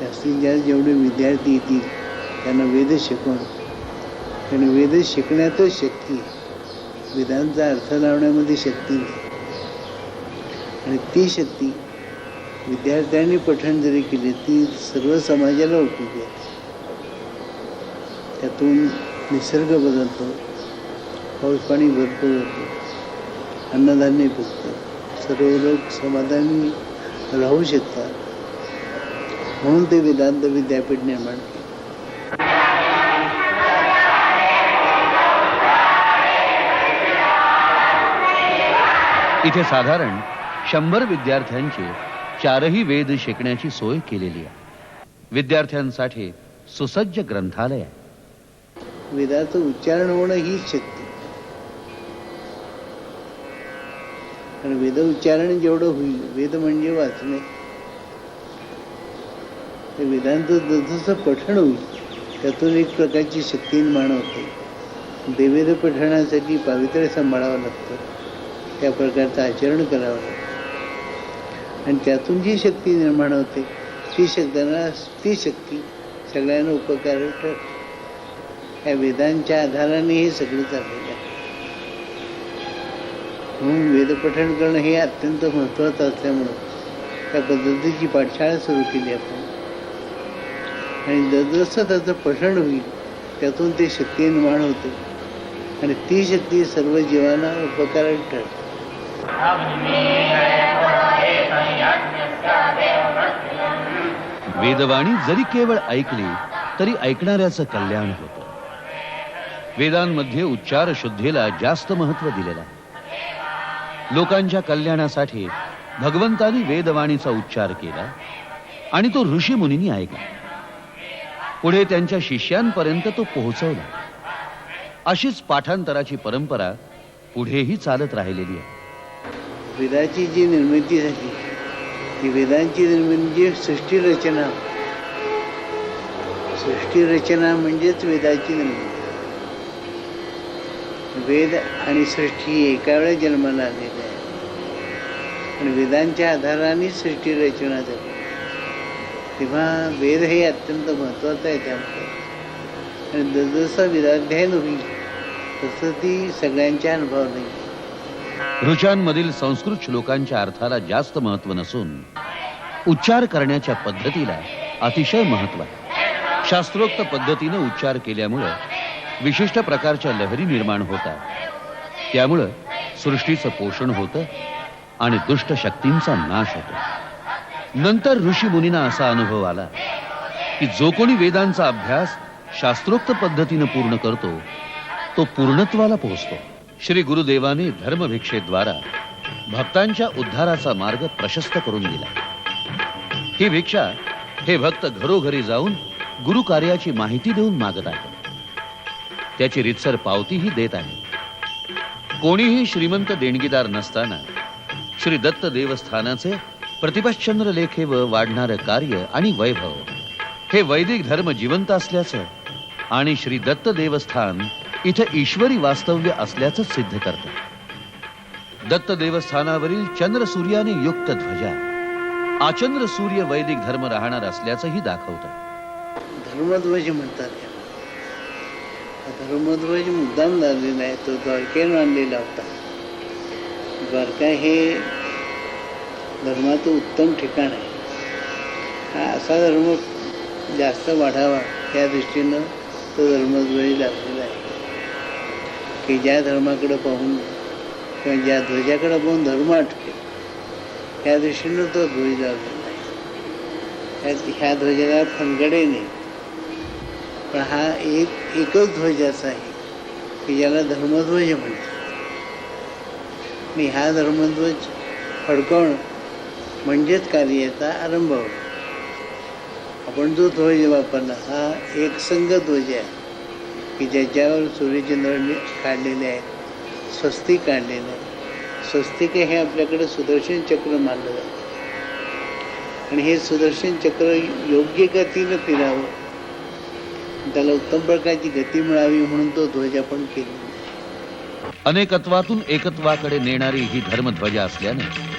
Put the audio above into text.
जास्तीत जास्त जेवढे विद्यार्थी येतील त्यांना वेद शिकवण. कारण वेद शिकण्यातच शक्ती आहे. वेदांचा अर्थ लावण्यामध्ये शक्ती नाही. आणि ती शक्ती विद्यार्थ्यांनी पठण जरी केली ती सर्व समाजाला उपयोगी आहे. त्यातून निसर्ग बदलतो पाऊस पाणी भरपूर होतं अन्नधान्य पिकतं. सर्व लोक समाधानी राहू शकतात. म्हणून ते वेदांत विद्यापीठ निर्माण केलं. इथे साधारण शंभर विद्यार्थ्यांचे चारही वेद शिकण्याची सोय केलेली आहे. विद्यार्थ्यांसाठी सुसज्ज ग्रंथालय आहे. वेदाचं उच्चारण होणं हीच शक्ती. आणि वेद उच्चारण जेवढं होईल वेद म्हणजे वाचणे. ते वेदांचं जसं पठण होईल त्यातून एक प्रकारची शक्ती निर्माण होते. देवेद पठणासाठी पावित्र्य सांभाळावं लागतं. त्या प्रकारचं आचरण करावं लागतं. आणि त्यातून जी शक्ती निर्माण होते ती शक्तांना ती शक्ती सगळ्यांना उपकार ठरते. या वेदांच्या आधाराने हे सगळं चाललेलं आहे. म्हणून वेदपठण करणं हे अत्यंत महत्त्वाचं असल्यामुळं त्या पद्धतीची पाठशाळा सुरू केली आपण. आणि जसं त्याचं पठण होईल त्यातून ते शक्ती निर्माण होते. आणि ती शक्ती सर्व जीवांना उपकारक ठरते. वेदवाणी जरी केवळ ऐकली तरी ऐकणाऱ्याचं कल्याण होतं. वेदांमध्ये उच्चार शुद्धीला जास्त महत्त्व दिलेलं आहे. लोकांच्या कल्याणासाठी भगवंतानी वेदवाणीचा उच्चार केला आणि तो ऋषी मुनींनी ऐकला. पुढे त्यांच्या शिष्यांपर्यंत तो पोहोचवला. अशीच पाठांतराची परंपरा पुढेही चालत राहिलेली आहे. वेदाची जी निर्मिती झाली ती वेदांची निर्मिती म्हणजे सृष्टी रचना. सृष्टी रचना म्हणजेच वेदाची निर्मिती. वेद आणि सृष्टी एका वेळा जन्माला आलेली आहे. आणि वेदांच्या आधाराने सृष्टी रचना झाली. तेव्हा वेद हे अत्यंत महत्त्वाचं आहे त्यामध्ये. आणि जसजसं वेदाध्ययन होईल तसं ती सगळ्यांच्या अनुभव नाही. ऋचांमधील संस्कृत श्लोकांच्या अर्थाला जास्त महत्त्व नसून उच्चार करण्याच्या पद्धतीला अतिशय महत्त्व आहे. शास्त्रोक्त पद्धतीनं उच्चार केल्यामुळं विशिष्ट प्रकारच्या लहरी निर्माण होतात. त्यामुळं सृष्टीचं पोषण होतं आणि दुष्ट शक्तींचा नाश होतो. नंतर ऋषी मुनींना असा अनुभव आला की जो कोणी वेदांचा अभ्यास शास्त्रोक्त पद्धतीनं पूर्ण करतो तो पूर्णत्वाला पोहोचतो. श्री गुरुदेवाने धर्मभिक्षेद्वारा भक्तांच्या उद्धाराचा मार्ग प्रशस्त करून दिला. ही भिक्षा हे भक्त घरोघरी जाऊन गुरु कार्याची माहिती देऊन मागत आहे त्याची रितसर पावतीही देत आहे कोणीही श्रीमंत देणगीदार नसताना श्री दत्त देवस्थानाचे प्रतिपश्चंद्र लेखेव व वाढणारं कार्य आणि वैभव. हे वैदिक धर्म जिवंत असल्याचं आणि श्री दत्त देवस्थान इथं ईश्वरी वास्तव्य असल्याचं सिद्ध करतं. दत्त देवस्थानावरील चंद्र सूर्याने युक्त ध्वजा आचंद्र सूर्य वैदिक धर्म राहणार असल्याचंही दाखवतं. धर्मध्वज म्हणतात धर्मध्वज मुद्दाम झालेला आहे तो द्वारकेनं आणलेला होता. द्वारका हे धर्माचं उत्तम ठिकाण आहे. हा असा धर्म जास्त वाढावा त्या दृष्टीनं तो धर्मध्वज लागलेला आहे. की ज्या धर्माकडे पाहून किंवा ज्या ध्वजाकडे पाहून धर्म आटके त्या दृष्टीनं तो ध्वज लावलेला आहे. ह्या- ह्या ध्वजाला फनगडे नाही. पण हा एक एकच ध्वज असा आहे की ज्याला धर्मध्वज म्हणतात. मी हा धर्मध्वज फडकवणं म्हणजेच कार्याचा आरंभ होतो. आपण जो ध्वज वापरला हा एक संघ ध्वज आहे. की ज्याच्यावर सूर्यचंद्र काढलेले आहेत स्वस्तिक काढलेले आहे स्वस्तिक हे आपल्याकडे सुदर्शन चक्र मानलं जातं. आणि हे सुदर्शन चक्र योग्य गतीनं फिरावं त्याला उत्तम प्रकारची गती मिळावी म्हणून तो ध्वज आपण केला अनेकत्वातून एकत्वाकडे नेणारी ही धर्मध्वजा असल्याने